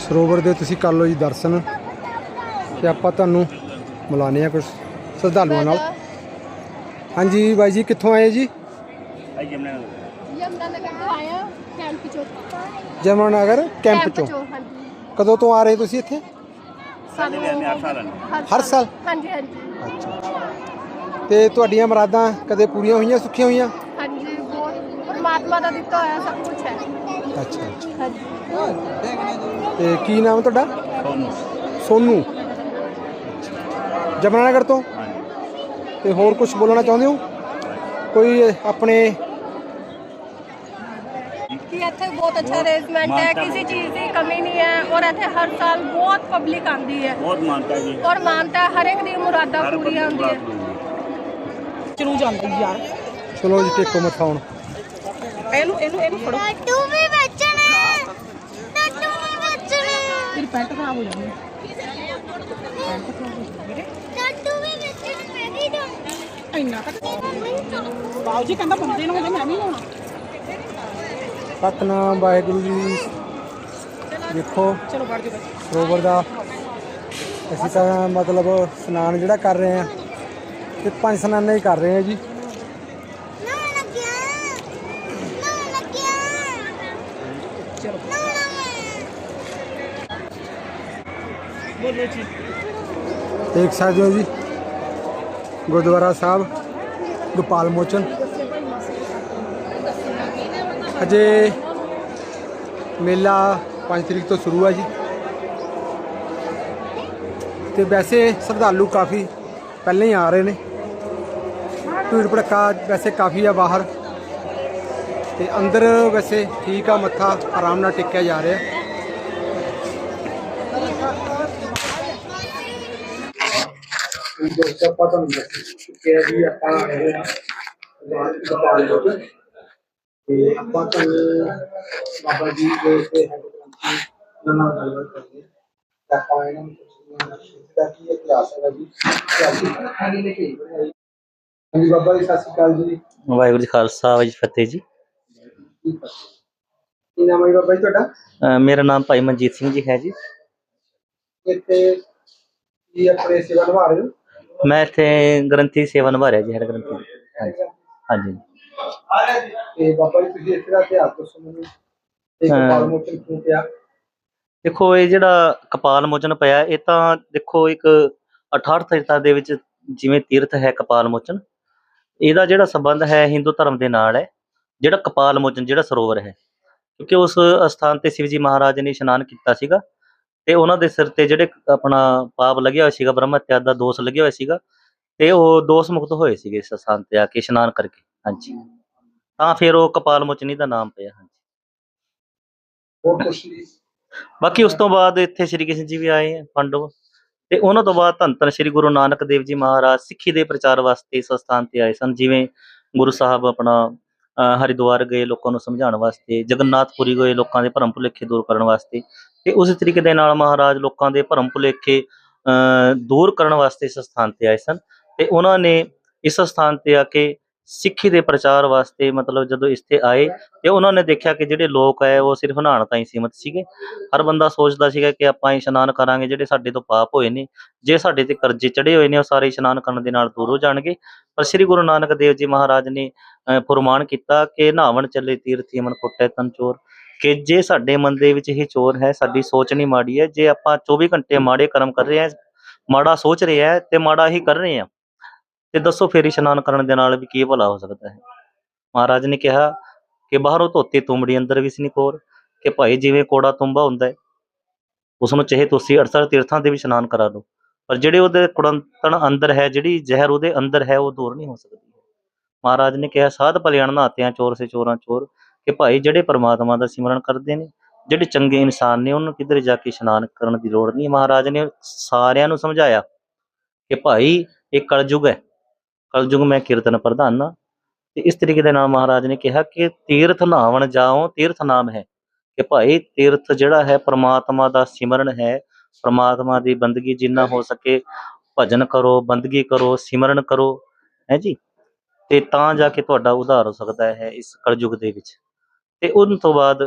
ਸਰੋਵਰ ਦੇ ਤੁਸੀਂ ਕਰ ਲਓ ਜੀ ਦਰਸ਼ਨ ਤੇ ਆਪਾਂ ਤੁਹਾਨੂੰ ਮਿਲਾਨੇ ਆ ਕੁਝ ਸ਼ਰਧਾਲੂਆਂ ਨਾਲ। ਹਾਂਜੀ ਬਾਈ ਜੀ, ਕਿੱਥੋਂ ਆਏ ਜੀ? ਯਮੁਨਾਨਗਰ ਕੈਂਪ ਚੋਂ। ਨਗਰ ਕੈਂਪ ਚੋਂ ਕਦੋਂ ਤੋਂ ਆ ਰਹੇ ਤੁਸੀਂ ਇੱਥੇ? ਹਰ ਸਾਲ? ਹਾਂਜੀ ਹਾਂਜੀ ਅੱਛਾ। ਤੇ ਤੁਹਾਡੀਆਂ ਮੁਰਾਦਾਂ ਕਦੇ ਪੂਰੀਆਂ ਹੋਈਆਂ, ਸੁੱਖੀਆਂ ਹੋਈਆਂ? ਹਾਂਜੀ, ਬਹੁਤ। ਪਰਮਾਤਮਾ ਦਾ ਦਿੱਤਾ ਹੋਇਆ ਸਭ ਕੁਝ ਹੈ। ਅੱਛਾ ਅੱਛਾ। ਹਾਂਜੀ। ਤੇ ਕੀ ਨਾਮ ਤੁਹਾਡਾ? ਸੋਨੂ। ਜਮਨਾ ਨਗਰ ਤੋਂ? ਤੇ ਹੋਰ ਕੁਝ ਬੋਲਣਾ ਚਾਹੁੰਦੇ ਹੋ? ਕੋਈ ਆਪਣੇ ਕਿ ਇੱਥੇ ਬਹੁਤ ਅੱਛਾ ਅਰੇਂਜਮੈਂਟ ਹੈ ਕਿਸੇ ਚੀਜ਼ ਦੀ ਕਮੀ ਨਹੀਂ ਹੈ ਔਰ ਇੱਥੇ ਹਰ ਸਾਲ ਬਹੁਤ ਪਬਲਿਕ ਆਉਂਦੀ ਹੈ। ਬਹੁਤ ਮਾਨਤਾ ਜੀ। ਔਰ ਮਾਨਤਾ ਹਰ ਇੱਕ ਦੀ ਮੁਰਾਦਾਂ ਪੂਰੀਆਂ ਹੁੰਦੀਆਂ ਚਨੂੰ ਜਾਂਦੀ ਯਾਰ। ਚਲੋ ਜੀ ਟੇਕੋ ਮੱਥਾ ਹੁਣ ਇਹਨੂੰ ਇਹਨੂੰ ਇਹਨੂੰ ਫੜੋ। ਲੱਡੂ ਵੀ ਪੈਂਟ ਖਰਾਬ ਹੋ ਜਾਣੀ ਵੀ ਮੈਂ ਵੀ ਇੰਨਾ ਤੱਕ ਬਾਉ ਜੀ ਕਹਿੰਦਾ ਬੰਦੇ ਨੂੰ ਮੈਂ ਵੀ ਲਾਉਣਾ ਸਤਨਾਮ ਵਾਹਿਗੁਰੂ ਜੀ ਦੇਖੋ ਚਲੋ ਵੜ ਜਾਓ ਸਰੋਵਰ ਦਾ। ਅਸੀਂ ਤਾਂ ਮਤਲਬ ਇਸ਼ਨਾਨ ਜਿਹੜਾ ਕਰ ਰਹੇ ਆ ਤੇ ਪੰਜ ਇਸ਼ਨਾਨਾਂ ਹੀ ਕਰ ਰਹੇ ਆ ਜੀ। ਨਾ ਲੱਗਿਆ। ਨਾ ਲੱਗਿਆ। ਚਲੋ ਨਾ ਬੋਲੋ ਜੀ ਦੇਖ ਸਕਦੇ ਹੋ ਜੀ। ਗੁਰਦੁਆਰਾ ਸਾਹਿਬ, ਗੋਪਾਲ ਮੋਚਨ। ਅਜੇ ਮੇਲਾ 5 ਤਰੀਕ ਤੋਂ ਸ਼ੁਰੂ ਹੈ ਜੀ। ਤੇ ਵੈਸੇ ਸ਼ਰਧਾਲੂ ਕਾਫੀ ਪਹਿਲਾਂ ਹੀ ਆ ਰਹੇ ਨੇ। ਭੀੜ ਭੜਕਾ ਵੈਸੇ ਕਾਫੀ ਆ ਬਾਹਰ। ਤੇ ਅੰਦਰ ਵੈਸੇ ਠੀਕ ਆ, ਮੱਥਾ ਆਰਾਮ ਨਾਲ ਟੇਕਿਆ ਜਾ ਰਿਹਾ ਦੋਸਤੋ ਆਪਾਂ ਤੁਹਾਨੂੰ ਕਿ ਵੀ ਆਪਾਂ ਆਏ ਹਾਂ ਗੋਪਾਲ ਜੋਤ ਤੇ ਆਪਾਂ ਤੁਹਾਨੂੰ ਬਾਬਾ ਜੀ ਦੇ ਤੇ ਹੈਡ ਗ੍ਰੰਥੀ ਉਹਨਾਂ ਨਾਲ ਗੱਲਬਾਤ ਕਰਦੇ ਹਾਂ ਤਾਂ ਆਪਾਂ ਇਹਨਾਂ ਨੂੰ ਪੁੱਛਦੇ ਹਾਂ ਦਾ ਕੀ ਇਤਿਹਾਸ ਹੈ ਜੀ ਇਤਿਹਾਸਿਕ ਕਹਾਣੀ ਨੇ ਕੀ ਬਣਾਈ ਹਾਂਜੀ ਬਾਬਾ ਜੀ ਸਤਿ ਸ਼੍ਰੀ ਅਕਾਲ ਜੀ ਵਾਹਿਗੁਰੂ ਜੀ ਖਾਲਸਾ ਵਾਹਿਗੁਰੂ ਜੀ ਫਤਿਹ ਜੀ। ਕੀ ਫਤਿਹ। ਕੀ ਨਾਮ ਹੈ ਜੀ ਬਾਬਾ ਜੀ ਤੁਹਾਡਾ? ਅਹ ਮੇਰਾ ਨਾਮ ਭਾਈ ਮਨਜੀਤ ਸਿੰਘ ਜੀ ਹੈ ਜੀ। ਇੱਥੇ ਕੀ ਆਪਣੇ ਸੇਵਾ ਨਿਭਾ ਰਹੇ ਹੋ? ਮੈਂ ਇੱਥੇ ਗ੍ਰੰਥੀ ਸੇਵਾ ਨਿਭਾ ਰਿਹਾ ਜੀ ਹੈਡ ਗ੍ਰੰਥੀ। ਹਾਂਜੀ। ਹਾਂਜੀ। ਤੇ ਬਾਬਾ ਜੀ ਤੁਸੀਂ ਇੱਥੇ ਦਾ ਇਤਿਹਾਸ ਦੱਸੋ ਮੈਨੂੰ। ਤੇ ਹਾਂ। ਗੋਪਾਲ ਮੋਚਨ ਕਿਉਂ ਪਿਆ? ਦੇਖੋ ਇਹ ਜਿਹੜਾ ਕਪਾਲ ਮੋਚਨ ਪਿਆ ਇਹ ਤਾਂ ਦੇਖੋ ਇੱਕ 68 ਤੀਰਥਾਂ ਦੇ ਵਿੱਚ ਜਿਵੇਂ ਤੀਰਥ ਹੈ ਕਪਾਲ ਮੋਚਨ ਇਹਦਾ ਜਿਹੜਾ ਸੰਬੰਧ ਹੈ ਹਿੰਦੂ ਧਰਮ ਦੇ ਨਾਲ ਹੈ ਜਿਹੜਾ ਕਪਾਲ ਮੋਚਨ ਜਿਹੜਾ ਸਰੋਵਰ ਹੈ। ਕਿਉਂਕਿ ਉਸ ਅਸਥਾਨ ਤੇ ਸ਼ਿਵਜੀ ਮਹਾਰਾਜ ਨੇ ਇਸ਼ਨਾਨ ਕੀਤਾ ਸੀਗਾ ਤੇ ਉਹਨਾਂ ਦੇ ਸਿਰ ਤੇ ਜਿਹੜੇ ਆਪਣਾ ਪਾਪ ਲੱਗਿਆ ਹੋਇਆ ਸੀਗਾ ਬ੍ਰਹਮ ਹੱਤਿਆ ਦਾ ਦੋਸ਼ ਲੱਗਿਆ ਹੋਇਆ ਸੀਗਾ ਤੇ ਉਹ ਦੋਸ਼ ਮੁਕਤ ਹੋਏ ਸੀਗੇ ਇਸ ਤੇ ਆ ਕੇ ਇਸ਼ਨਾਨ ਕਰਕੇ ਹਾਂਜੀ। ਤਾਂ ਫਿਰ ਉਹ ਕਪਾਲ ਮੋਚਨੀ ਦਾ ਨਾਮ ਪਿਆ ਹਾਂਜੀ। ਹੋਰ ਕੁਛ ਨਹੀਂ। ਬਾਕੀ ਉਸ ਤੋਂ ਬਾਅਦ ਇੱਥੇ ਸ੍ਰੀ ਕ੍ਰਿਸ਼ਨ ਜੀ ਵੀ ਆਏ ਪਾਂਡਵ। ਤੇ ਉਹਨਾਂ ਤੋਂ ਬਾਅਦ ਧੰਨ ਧੰਨ ਸ੍ਰੀ ਗੁਰੂ ਨਾਨਕ ਦੇਵ ਜੀ ਮਹਾਰਾਜ ਸਿੱਖੀ ਦੇ ਪ੍ਰਚਾਰ ਵਾਸਤੇ ਇਸ ਸਥਾਨ ਤੇ ਆਏ ਸਨ ਜਿਵੇਂ ਗੁਰੂ ਸਾਹਿਬ ਆਪਣਾ ਹਰਿਦੁਆਰ ਗਏ ਲੋਕਾਂ ਨੂੰ ਸਮਝਾਉਣ ਵਾਸਤੇ ਜਗਨਨਾਥਪੁਰੀ ਗਏ ਲੋਕਾਂ ਦੇ ਭਰਮ ਭੁਲੇਖੇ ਦੂਰ ਕਰਨ ਵਾਸਤੇ ਤੇ ਉਸੇ ਤਰੀਕੇ ਦੇ ਨਾਲ ਮਹਾਰਾਜ ਲੋਕਾਂ ਦੇ ਭਰਮ ਭੁਲੇਖੇ ਅਹ, ਦੂਰ ਕਰਨ ਵਾਸਤੇ ਇਸ ਸਥਾਨ ਤੇ ਆਏ ਸਨ ਤੇ ਉਹਨਾਂ ਨੇ ਇਸ ਸਥਾਨ ਤੇ ਆ ਕੇ ਸਿੱਖੀ ਦੇ ਪ੍ਰਚਾਰ ਵਾਸਤੇ ਮਤਲਬ ਜਦੋਂ ਇਸ ਤੇ ਆਏ ਤੇ ਉਹਨਾਂ ਨੇ ਦੇਖਿਆ ਕਿ ਜਿਹੜੇ ਲੋਕ ਹੈ ਉਹ ਸਿਰਫ ਨਹਾਉਣ ਤਾਈਂ ਸੀਮਤ ਸੀਗੇ। ਹਰ ਬੰਦਾ ਸੋਚਦਾ ਸੀਗਾ ਕਿ ਆਪਾਂ ਇਸ਼ਨਾਨ ਕਰਾਂਗੇ ਜਿਹੜੇ ਸਾਡੇ ਤੋਂ ਪਾਪ ਹੋਏ ਨੇ ਜੇ ਸਾਡੇ ਤੇ ਕਰਜ਼ੇ ਚੜੇ ਹੋਏ ਨੇ ਉਹ ਸਾਰੇ ਇਸ਼ਨਾਨ ਕਰਨ ਦੇ ਨਾਲ ਦੂਰ ਹੋ ਜਾਣਗੇ। ਪਰ ਸ੍ਰੀ ਗੁਰੂ ਨਾਨਕ ਦੇਵ ਜੀ ਮਹਾਰਾਜ ਨੇ ਅਹ, ਫੁਰਮਾਨ ਕੀਤਾ ਕਿ ਨਹਾਵਣ ਚੱਲੇ ਤੀਰਥੀ ਮਨ ਕੁੱਟੇ ਤਨ ਚੋਰ। ਕਿ ਜੇ ਸਾਡੇ ਮਨ ਦੇ ਵਿੱਚ ਇਹ ਚੋਰ ਹੈ, ਸਾਡੀ ਸੋਚ ਨਹੀਂ ਮਾੜੀ ਹੈ, ਜੇ ਆਪਾਂ 24 ਘੰਟੇ ਮਾੜੇ ਕਰਮ ਕਰ ਰਹੇ ਹਾਂ, ਮਾੜਾ ਸੋਚ ਰਹੇ ਹਾਂ ਤੇ ਮਾੜਾ ਹੀ ਕਰ ਰਹੇ ਹਾਂ, ਤੇ ਦੱਸੋ ਫਿਰ ਇਸ਼ਨਾਨ ਕਰਨ ਦੇ ਨਾਲ ਵੀ ਕੀ ਭਲਾ ਹੋ ਸਕਦਾ ਹੈ? ਮਹਾਰਾਜ ਨੇ ਕਿਹਾ ਕਿ ਬਾਹਰੋਂ ਧੋਤੀ ਤੁੰਬੜੀ ਅੰਦਰ ਵੀ ਕੋਰ, ਕਿ ਭਾਈ ਜਿਵੇਂ ਕੋੜਾ ਤੁੰਬਾ ਹੁੰਦਾ ਹੈ, ਉਸ ਨੂੰ ਚਾਹੇ ਤੁਸੀਂ 68 ਤੀਰਥਾਂ ਦੇ ਵੀ ਇਸ਼ਨਾਨ ਕਰਾ ਲਓ, ਪਰ ਜਿਹੜੇ ਉਹਦੇ ਕੁੜੰਤਣ ਅੰਦਰ ਹੈ, ਜਿਹੜੀ ਜ਼ਹਿਰ ਉਹਦੇ ਅੰਦਰ ਹੈ, ਉਹ ਦੂਰ ਨਹੀਂ ਹੋ ਸਕਦੀ। ਮਹਾਰਾਜ ਨੇ ਕਿਹਾ, ਸਾਧ ਭਲਿਆਣ ਨਾਤਿਆਂ ਚੋਰ ਸੇ ਚੋਰਾਂ ਚੋਰ ਕਿ ਭਾਈ ਜਿਹੜੇ ਪਰਮਾਤਮਾ ਦਾ ਸਿਮਰਨ ਕਰਦੇ ਨੇ, ਜਿਹੜੇ ਚੰਗੇ ਇਨਸਾਨ ਨੇ, ਉਹਨਾਂ ਨੂੰ ਕਿੱਧਰ ਜਾ ਕੇ ਇਸ਼ਨਾਨ ਕਰਨ ਦੀ ਲੋੜ ਨਹੀਂ। ਮਹਾਰਾਜ ਨੇ ਸਾਰਿਆਂ ਨੂੰ ਸਮਝਾਇਆ ਕਿ ਭਾਈ ਇਹ ਕਲਯੁਗ ਹੈ। ਕਲਯੁਗ ਮੈਂ ਕੀਰਤਨ ਪ੍ਰਧਾਨ ਪ੍ਰਧਾਨਾ ਤੇ ਇਸ ਤਰੀਕੇ ਦੇ ਨਾਲ ਮਹਾਰਾਜ ਨੇ ਕਿਹਾ ਕਿ ਤੀਰਥ ਨਾਵਣ ਜਾਓ, ਤੀਰਥ ਨਾਮ ਹੈ ਕਿ ਭਾਈ ਤੀਰਥ ਜਿਹੜਾ ਹੈ ਪ੍ਰਮਾਤਮਾ ਦਾ ਸਿਮਰਨ ਹੈ। ਪ੍ਰਮਾਤਮਾ ਦੀ ਬੰਦਗੀ ਜਿੰਨਾ ਹੋ ਸਕੇ ਭਜਨ ਕਰੋ, ਬੰਦਗੀ ਕਰੋ, ਸਿਮਰਨ ਕਰੋ। ਹੈ ਜੀ? ਤੇ ਤਾਂ ਜਾ ਕੇ ਤੁਹਾਡਾ ਉਧਾਰ ਹੋ ਸਕਦਾ ਹੈ ਇਸ ਕਲਯੁਗ ਦੇ ਵਿੱਚ। ਤੇ ਉਸ ਤੋਂ ਬਾਅਦ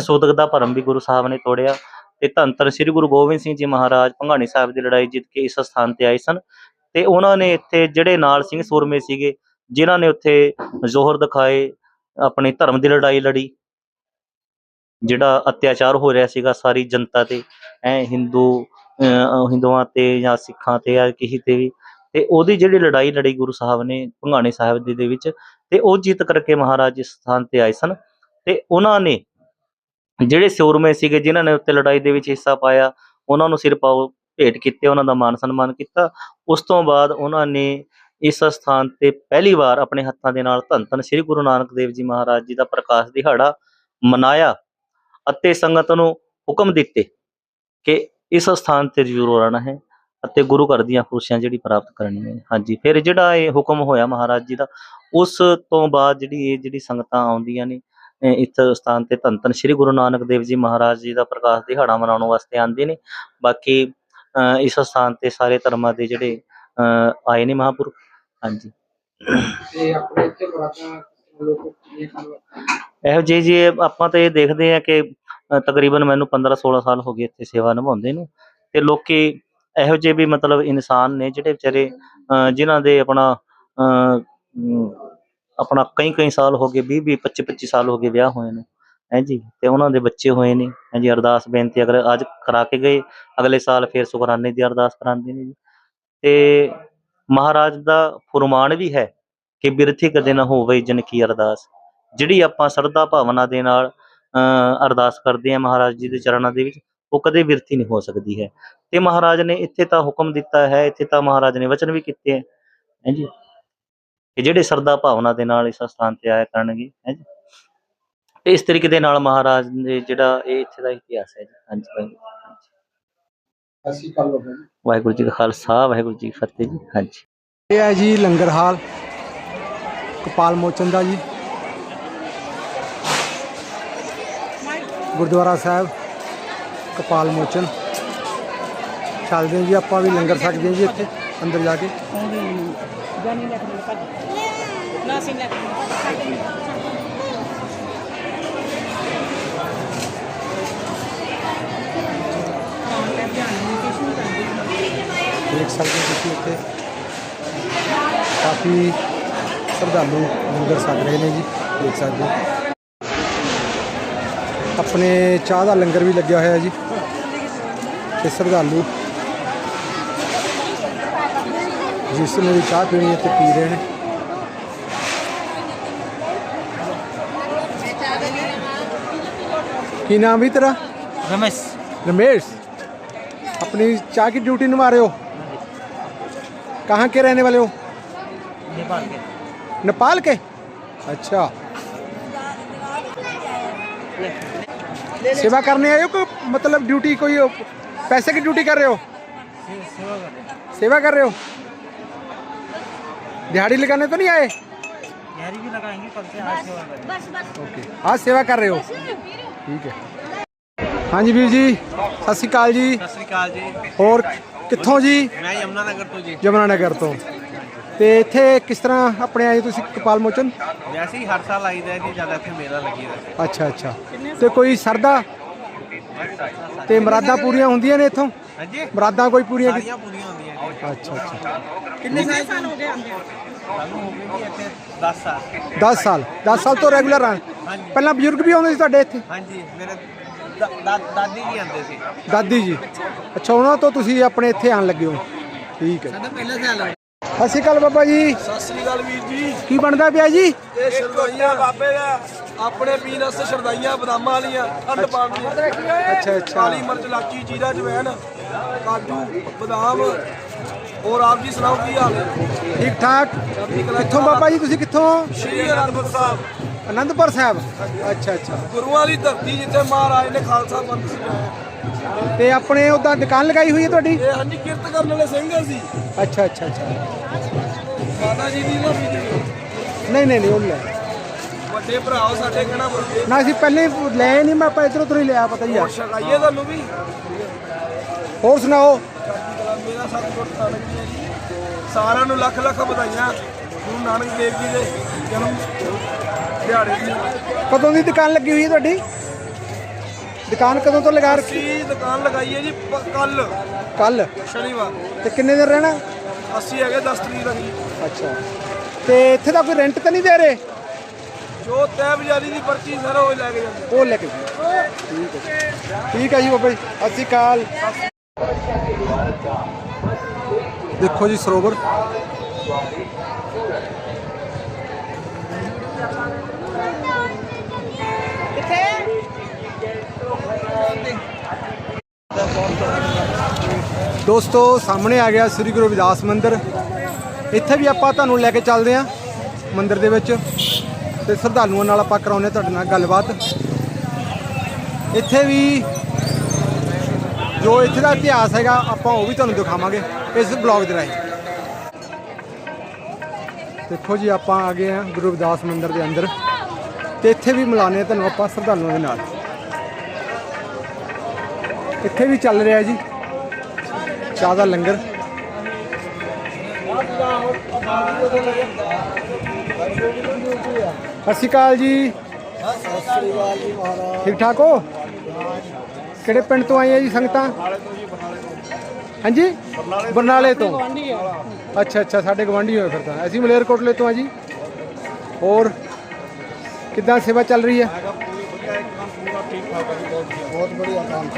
ਸੋਦਕ ਦਾ ਭਰਮ ਵੀ ਗੁਰੂ ਸਾਹਿਬ ਨੇ ਤੋੜਿਆ ਤੇ ਧੰਨ ਧੰਨ ਸ੍ਰੀ ਗੁਰੂ ਗੋਬਿੰਦ ਸਿੰਘ ਜੀ ਮਹਾਰਾਜ ਭੰਗਾਣੀ ਸਾਹਿਬ ਦੀ ਲੜਾਈ ਜਿੱਤ ਕੇ ਇਸ ਸਥਾਨ ਤੇ ਆਏ ਸਨ ਤੇ ਉਹਨਾਂ ਨੇ ਇੱਥੇ ਜਿਹੜੇ ਨਾਲ ਸਿੰਘ ਸੂਰਮੇ ਸੀਗੇ, ਜਿਨ੍ਹਾਂ ਨੇ ਉੱਥੇ ਜ਼ੋਹਰ ਦਿਖਾਏ, ਆਪਣੇ ਧਰਮ ਦੀ ਲੜਾਈ ਲੜੀ, ਜਿਹੜਾ ਅਤਿਆਚਾਰ ਹੋ ਰਿਹਾ ਸੀਗਾ ਸਾਰੀ ਜਨਤਾ ਤੇ, ਐ ਹਿੰਦੂ, ਅਹ ਹਿੰਦੂਆਂ ਤੇ ਜਾਂ ਸਿੱਖਾਂ ਤੇ ਜਾਂ ਕਿਸੇ ਤੇ ਵੀ, ਤੇ ਉਹਦੀ ਜਿਹੜੀ ਲੜਾਈ ਲੜੀ ਗੁਰੂ ਸਾਹਿਬ ਨੇ ਭੰਗਾਣੀ ਸਾਹਿਬ ਦੇ ਵਿੱਚ, ਤੇ ਉਹ ਜਿੱਤ ਕਰਕੇ ਮਹਾਰਾਜ ਇਸ ਸਥਾਨ ਤੇ ਆਏ ਸਨ। ਤੇ ਉਹਨਾਂ ਨੇ ਜਿਹੜੇ ਸੂਰਮੇ ਸੀਗੇ, ਜਿਨ੍ਹਾਂ ਨੇ ਉੱਤੇ ਲੜਾਈ ਦੇ ਵਿੱਚ ਹਿੱਸਾ ਪਾਇਆ, ਉਹਨਾਂ ਨੂੰ ਸਿਰ ਪਾਓ ਭੇਟ ਕੀਤੇ, ਉਹਨਾਂ ਦਾ ਮਾਨ ਸਨਮਾਨ ਕੀਤਾ। ਉਸ ਤੋਂ ਬਾਅਦ ਉਹਨਾਂ ਨੇ ਇਸ ਸਥਾਨ ਤੇ ਪਹਿਲੀ ਵਾਰ ਆਪਣੇ ਹੱਥਾਂ ਦੇ ਨਾਲ ਧੰਨ ਧੰਨ ਸ੍ਰੀ ਗੁਰੂ ਨਾਨਕ ਦੇਵ ਜੀ ਮਹਾਰਾਜ ਜੀ ਦਾ ਪ੍ਰਕਾਸ਼ ਦਿਹਾੜਾ ਮਨਾਇਆ ਅਤੇ ਸੰਗਤ ਨੂੰ ਹੁਕਮ ਦਿੱਤੇ ਕਿ ਇਸ ਸਥਾਨ ਤੇ ਜ਼ਰੂਰ ਆਉਣਾ ਹੈ ਅਤੇ ਗੁਰੂ ਘਰ ਦੀਆਂ ਖੁਸ਼ੀਆਂ ਜਿਹੜੀ ਪ੍ਰਾਪਤ ਕਰਨੀਆਂ ਹੈ ਹਾਂਜੀ, ਫਿਰ ਜਿਹੜਾ ਇਹ ਹੁਕਮ ਹੋਇਆ ਮਹਾਰਾਜ ਜੀ ਦਾ, ਉਸ ਤੋਂ ਬਾਅਦ ਜਿਹੜੀ ਇਹ ਜਿਹੜੀ ਸੰਗਤਾਂ ਆਉਂਦੀਆਂ ਨੇ ਇਸ ਸਥਾਨ ਤੇ ਧੰਨ ਧੰਨ ਸ੍ਰੀ ਗੁਰੂ ਨਾਨਕ ਦੇਵ ਜੀ ਮਹਾਰਾਜ ਜੀ ਦਾ ਪ੍ਰਕਾਸ਼ ਦਿਹਾੜਾ ਮਨਾਉਣ ਵਾਸਤੇ ਆਉਂਦੇ ਨੇ। ਬਾਕੀ ਇਸ ਸਥਾਨ ਤੇ ਸਾਰੇ ਧਰਮਾਂ ਦੇ ਜਿਹੜੇ ਆਏ ਨੇ ਮਹਾਂਪੁਰਖ। ਹਾਂਜੀ। ਤੇ ਆਪਣੇ ਇੱਥੇ ਬਰਾਤਾਂ ਲੋਕ ਇਹ ਜਿਹੇ ਜੀ ਆਪਾਂ ਤਾਂ ਇਹ ਦੇਖਦੇ ਆ ਕਿ ਤਕਰੀਬਨ ਮੈਨੂੰ 15 16 ਸਾਲ ਹੋ ਗਏ ਇੱਥੇ ਸੇਵਾ ਨਿਭਾਉਂਦੇ ਨੂੰ। ਤੇ ਲੋਕੀ ਇਹੋ ਜਿਹੇ ਵੀ ਮਤਲਬ ਇਨਸਾਨ ਨੇ ਜਿਹੜੇ ਵਿਚਾਰੇ ਜਿਨ੍ਹਾਂ ਦੇ ਆਪਣਾ ਆਪਣਾ ਕਈ ਕਈ ਸਾਲ ਹੋ ਗਏ 20 20 25 25 ਸਾਲ ਹੋ ਗਏ ਵਿਆਹ ਹੋਏ ਨੂੰ। ਹੈ ਜੀ? ਤੇ ਉਹਨਾਂ ਦੇ ਬੱਚੇ ਹੋਏ ਨੇ। ਹੈ ਜੀ? ਅਰਦਾਸ ਬੇਨਤੀ ਅਗਰ ਅੱਜ ਕਰਾ ਕੇ ਗਏ, ਅਗਲੇ ਸਾਲ ਫਿਰ ਸੁਕਰਾਨੇ ਦੀ ਅਰਦਾਸ ਕਰਾਉਂਦੇ ਨੇ ਜੀ। ਤੇ ਮਹਾਰਾਜ ਦਾ ਫੁਰਮਾਨ ਵੀ ਹੈ ਕਿ ਬਿਰਥੀ ਕਦੇ ਨਾ ਹੋਵੇ ਜਨ ਕੀ ਅਰਦਾਸ। ਜਿਹੜੀ ਆਪਾਂ ਸਰਦਾ ਭਾਵਨਾ ਦੇ ਨਾਲ, ਅਹ ਅਰਦਾਸ ਕਰਦੇ ਆ ਮਹਾਰਾਜ ਜੀ ਦੇ ਚਰਨਾਂ ਦੇ ਵਿੱਚ, ਉਹ ਕਦੇ ਵਿਰਥੀ ਨਹੀਂ ਹੋ ਸਕਦੀ ਹੈ। ਤੇ ਮਹਾਰਾਜ ਨੇ ਇੱਥੇ ਤਾਂ ਹੁਕਮ ਦਿੱਤਾ ਹੈ, ਇੱਥੇ ਤਾਂ ਮਹਾਰਾਜ ਨੇ ਵਚਨ ਵੀ ਕੀਤੇ ਹੈ। ਹੈ ਜੀ? ਕਿ ਜਿਹੜੇ ਸਰਦਾ ਭਾਵਨਾ ਦੇ ਨਾਲ ਇਸ ਸਥਾਨ ਤੇ ਆਇਆ ਕਰਨਗੇ ਹੈ ਜੀ? ਤੇ ਇਸ ਤਰੀਕੇ ਦੇ ਨਾਲ ਮਹਾਰਾਜ ਨੇ ਜਿਹੜਾ ਇਹ ਇੱਥੇ ਦਾ ਇਤਿਹਾਸ ਹੈ ਜੀ। ਹਾਂਜੀ ਹਾਂਜੀ। ਅਸੀਂ ਕੱਲ ਵਾਹਿਗੁਰੂ ਜੀ ਕਾ ਖਾਲਸਾ ਵਾਹਿਗੁਰੂ ਜੀ ਕੀ ਫਤਿਹ ਜੀ। ਹਾਂਜੀ। ਇਹ ਹੈ ਜੀ ਲੰਗਰ ਹਾਲ ਕਪਾਲ ਮੋਚਨ ਦਾ ਜੀ। ਗੁਰਦੁਆਰਾ ਸਾਹਿਬ ਕਪਾਲ ਮੋਚਨ। ਚੱਲਦੇ ਜੀ ਆਪਾਂ ਵੀ ਲੰਗਰ ਛਕਦੇ ਹਾਂ ਜੀ ਇੱਥੇ ਅੰਦਰ ਜਾ ਕੇ। ਜਾਨੀ ਲੈ ਕੇ ਭੱਜ। ਨਾ ਸਿੰਘ ਲੈ ਦੇਖ ਸਕਦੇ ਹੋ ਤੁਸੀਂ ਇੱਥੇ। ਕਾਫੀ ਸ਼ਰਧਾਲੂ ਲੰਗਰ ਛਕ ਰਹੇ ਨੇ ਜੀ, ਦੇਖ ਸਕਦੇ ਹੋ। ਆਪਣੇ ਚਾਹ ਦਾ ਲੰਗਰ ਵੀ ਲੱਗਿਆ ਹੋਇਆ ਜੀ। ਤੇ ਸ਼ਰਧਾਲੂ जिससे मेरी चाह पीनी है तो पी रहे हैं की नाम ही तेरा रमेश रमेश अपनी चाय की ड्यूटी निभा रहे हो कहाँ के रहने वाले हो नेपाल के नेपाल के अच्छा सेवा करने आए हो को मतलब ड्यूटी कोई पैसे की ड्यूटी कर रहे हो सेवा कर रहे हो दिहाड़ी लगाने तो नहीं आए यारी भी लगाएंगे कल से आज सेवा करेंगे ओके आज सेवा कर रहे हो ठीक है ਹਾਂਜੀ ਵੀਰ ਜੀ ਸਤਿ ਸ਼੍ਰੀ ਅਕਾਲ ਜੀ ਸਤਿ ਸ੍ਰੀ ਅਕਾਲ ਜੀ ਹੋਰ ਕਿੱਥੋਂ ਜੀ ਮੈਂ ਯਮਨਾ ਨਗਰ ਤੋਂ ਜੀ ਜਮਨਾ ਨਗਰ ਤੋਂ ਤੇ ਇੱਥੇ ਕਿਸ ਤਰ੍ਹਾਂ ਆਪਣੇ ਆਏ ਤੁਸੀਂ ਕਪਾਲ ਮੋਚਨ ਵੈਸੇ ਹੀ ਹਰ ਸਾਲ ਆਈਦਾ ਜੀ ਜਦ ਇੱਥੇ ਮੇਲਾ ਲੱਗੀਦਾ ਅੱਛਾ ਅੱਛਾ ਤੇ ਕੋਈ ਸਰਦਾ ਤੇ ਮਰਾਦਾਂ ਪੂਰੀਆਂ ਹੁੰਦੀਆਂ ਨੇ ਇੱਥੋਂ? ਹਾਂਜੀ। ਮਰਾਦਾਂ ਕੋਈ ਪੂਰੀਆਂ ਕੀ- ਸਾਰੀਆਂ ਪੂਰੀਆਂ ਹੁੰਦੀਆਂ ਜੀ ਅੱਛਾ ਅੱਛਾ। ਕਿੰਨੇ ਸਾਲ? ਹੋ ਗਏ ਆਂਦੇ ਸਾਨੂੰ ਹੋ ਗਏ ਇੱਥੇ 10 ਸਾਲ। 10 ਸਾਲ। 10 ਸਾਲ ਤੋਂ ਰੈਗੂਲਰ ਆ ਹਾਂਜੀ। ਪਹਿਲਾਂ ਬਜ਼ੁਰਗ ਵੀ ਆਉਂਦੇ ਸੀ ਤੁਹਾਡੇ ਇੱਥੇ? ਹਾਂਜੀ ਮੇਰੇ ਦਾਦੀ ਜੀ ਆਂਦੇ ਸੀ। ਦਾਦੀ ਜੀ। ਅੱਛਾ ਉਹਨਾਂ ਤੋਂ ਤੁਸੀਂ ਆਪਣੇ ਇੱਥੇ ਆਣ ਲੱਗੇ ਹੋ। ਠੀਕ ਹੈ। ਸਾਡਾ ਪਹਿਲਾ ਸਾਲ ਸਤਿ ਸ਼੍ਰੀ ਅਕਾਲ ਬਾਬਾ ਜੀ। ਸਤਿ ਸ੍ਰੀ ਅਕਾਲ ਵੀਰ ਜੀ। ਕੀ ਬਣਦਾ ਪਿਆ ਜੀ? ਇਹ ਸ਼ਰਦਾਈਆਂ ਬਾਬੇ ਦਾ। ਆਪਣੇ ਪੀਣ ਵਾਸਤੇ ਸ਼ਰਦਾਈਆਂ ਬਦਾਮਾਂ ਵਾਲੀਆਂ ਠੰਡ ਪਾਣ ਦੀਆਂ। ਅੱਛਾ ਅੱਛਾ। ਕਾਲੀ ਮਿਰਚ ਲਾਚੀ ਜੀਰਾ ਜਵੈਣ ਕਾਜੂ ਬਦਾਮ। ਹੋਰ ਆਪ ਜੀ ਸੁਣਾਓ ਕੀ ਹਾਲ ਹੈ? ਠੀਕ ਠਾਕ। ਕਿੱਥੋਂ ਬਾਬਾ ਜੀ ਤੁਸੀਂ ਕਿੱਥੋਂ? ਸ਼੍ਰੀ ਅਨੰਦਪੁਰ ਸਾਹਿਬ। ਅਨੰਦਪੁਰ ਸਾਹਿਬ। ਅੱਛਾ ਅੱਛਾ। ਗੁਰੂਆਂ ਦੀ ਧਰਤੀ ਜਿੱਥੇ ਮਹਾਰਾਜ ਨੇ ਖਾਲਸਾ ਪੰਥ ਸਿਖਾਇਆ। ਤੇ ਆਪਣੇ ਉਹਦਾ ਦੁਕਾਨ ਲਗਾਈ ਹੋਈ ਹੈ ਤੁਹਾਡੀ? ਇਹ ਹਾਂਜੀ ਕਿਰਤ ਕਰਨ ਵਾਲੇ ਸਿੰਘ ਸੀ ਅੱਛਾ ਅੱਛਾ ਅੱਛਾ। ਮਾਤਾ ਜੀ ਦੀ ਨਾ ਨਹੀਂ ਨਹੀਂ ਨਹੀਂ ਉਹ ਲੈ। ਵੱਡੇ ਭਰਾ ਸਾਡੇ ਕਹਿਣਾ ਬੰਦੇ ਨਾ ਅਸੀਂ ਪਹਿਲੇ ਹੀ ਲੈ ਨਹੀਂ ਮੈਂ ਆਪਾਂ ਇੱਧਰ ਹੀ ਲਿਆ ਪਤਾ ਹੀ ਆ। ਛਕਾਈਏ ਤੁਹਾਨੂੰ ਵੀ? ਹੋਰ ਸੁਣਾਓ? ਚੜ੍ਹਦੀ ਕਲਾ ਮੇਰਾ ਸਤਿਗੁਰ ਨਾਨਕ ਜੀ ਹੈ ਜੀ। ਸਾਰਿਆਂ ਨੂੰ ਲੱਖ ਲੱਖ ਵਧਾਈਆਂ। ਗੁਰੂ ਨਾਨਕ ਦੇਵ ਜੀ ਦੇ ਜਨਮ ਦਿਹਾੜੇ ਦੀ। ਕਦੋਂ ਦੀ ਦੁਕਾਨ ਲੱਗੀ ਹੋਈ ਹੈ ਤੁਹਾਡੀ? ਦੁਕਾਨ ਕਦੋਂ ਤੋਂ ਲਗਾ ਰੱਖੀ? ਅਸੀਂ ਦੁਕਾਨ ਲਗਾਈ ਹੈ ਜੀ ਕੱਲ ਕੱਲ ਸ਼ਨੀਵਾਰ। ਤੇ ਕਿੰਨੇ ਦਿਨ ਰਹਿਣਾ? ਅਸੀਂ ਹੈਗੇ 10 ਤਰੀਕ ਤੱਕ ਅੱਛਾ। ਤੇ ਇੱਥੇ ਦਾ ਕੋਈ ਰੈਂਟ ਤਾਂ ਨਹੀਂ ਦੇ ਰਹੇ? ਜੋ ਤੈ ਬਜ਼ਾਰੀ ਦੀ ਪਰਚੀ ਸਰ ਉਹ ਲੈ ਕੇ ਜਾਂਦੇ। ਉਹ ਲੈ ਕੇ ਜੀ ਠੀਕ ਹੈ ਜੀ। ਠੀਕ ਹੈ ਜੀ ਬਾਬਾ ਜੀ। ਸਤਿ ਸ਼੍ਰੀ ਅਕਾਲ। ਦੇਖੋ ਜੀ ਸਰੋਵਰ। ਦੋਸਤੋ ਸਾਹਮਣੇ ਆ ਗਿਆ ਸ੍ਰੀ ਗੁਰੂ ਰਵਿਦਾਸ ਮੰਦਿਰ। ਇੱਥੇ ਵੀ ਆਪਾਂ ਤੁਹਾਨੂੰ ਲੈ ਕੇ ਚੱਲਦੇ ਹਾਂ ਮੰਦਿਰ ਦੇ ਵਿੱਚ। ਤੇ ਸ਼ਰਧਾਲੂਆਂ ਨਾਲ ਆਪਾਂ ਕਰਾਉਂਦੇ ਹਾਂ ਤੁਹਾਡੇ ਨਾਲ ਗੱਲਬਾਤ। ਇੱਥੇ ਵੀ ਜੋ ਇੱਥੇ ਦਾ ਇਤਿਹਾਸ ਹੈਗਾ, ਆਪਾਂ ਉਹ ਵੀ ਤੁਹਾਨੂੰ ਦਿਖਾਵਾਂਗੇ ਇਸ ਬਲੌਗ ਦੇ ਰਾਹੀਂ। ਦੇਖੋ ਜੀ, ਆਪਾਂ ਆ ਗਏ ਆ ਗੁਰੂ ਰਵਿਦਾਸ ਮੰਦਿਰ ਦੇ ਅੰਦਰ ਤੇ ਇੱਥੇ ਵੀ ਮਿਲਾਨੇ ਆ ਤੁਹਾਨੂੰ ਆਪਾਂ ਸ਼ਰਧਾਲੂਆਂ ਦੇ ਨਾਲ। ਇੱਥੇ ਵੀ ਚੱਲ ਰਿਹਾ ਜੀ, ਚਾਹ ਦਾ ਲੰਗਰ। ਸਤਿ ਸ਼੍ਰੀ ਅਕਾਲ ਜੀ। ਠੀਕ ਠਾਕ ਹੋ? ਕਿਹੜੇ ਪਿੰਡ ਤੋਂ ਆਏ ਆ ਜੀ ਸੰਗਤਾਂ? ਹਾਂਜੀ? ਬਰਨਾਲੇ ਤੋਂ। ਅੱਛਾ ਅੱਛਾ ਸਾਡੇ ਗਵਾਂਢੀ ਹੋਏ ਫਿਰ ਤਾਂ। ਅਸੀਂ ਮਲੇਰਕੋਟਲੇ ਤੋਂ ਆ ਜੀ। ਹੋਰ ਕਿੱਦਾਂ ਸੇਵਾ ਚੱਲ ਰਹੀ ਹੈ ਬਹੁਤ ਬੜੀਆ ਕੰਮ